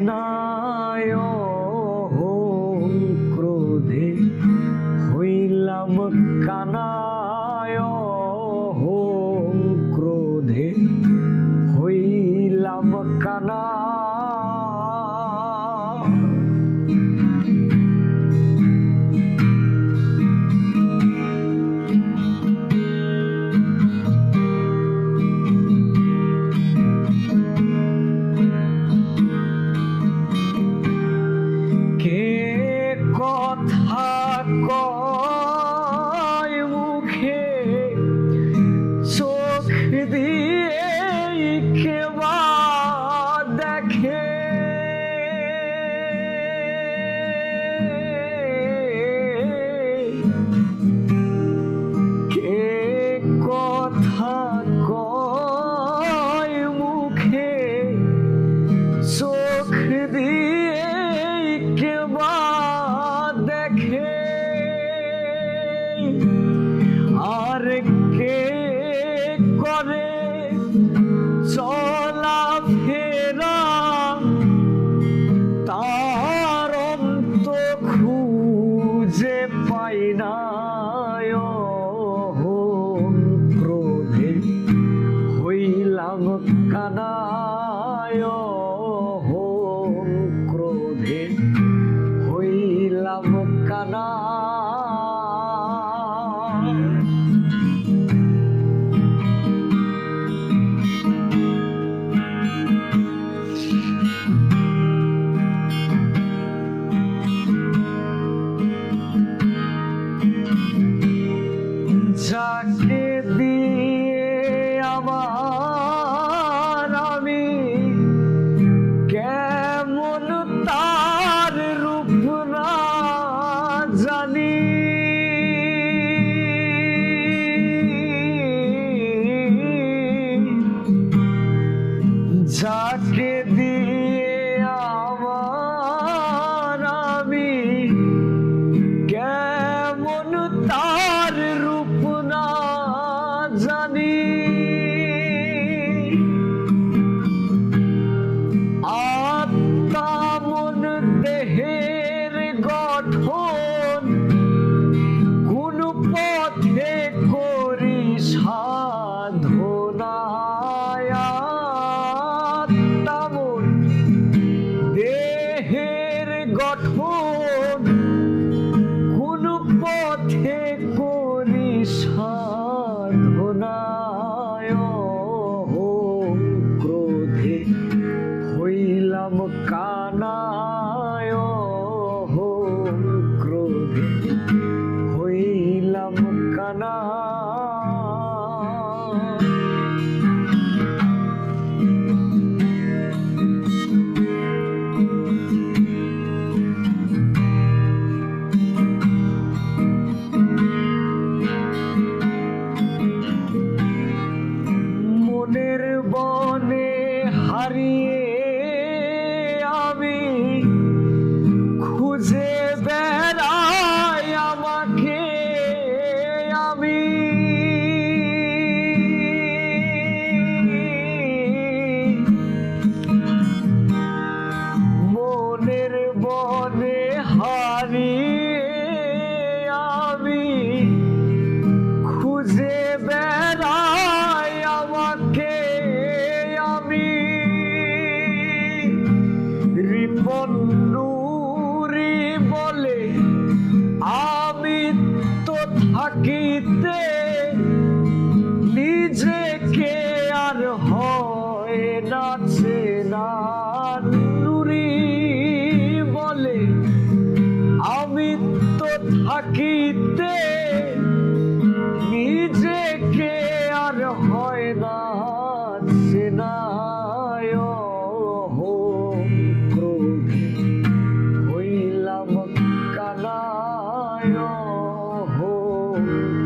not. Okay. যাকে দিয়ে আমার আমি কেমন তার রূপ না জানি। que cores মনের বনে হারিয়ে আমি খুঁজে বেড়াই আমাকে আমি কৃপন নুরি বলে, আমি তো থাকিতে নিজেকে আর হয় নাচে না নুরি বলে, আমি তো থাকিতে নিজেকে আর হয় না সেনা know.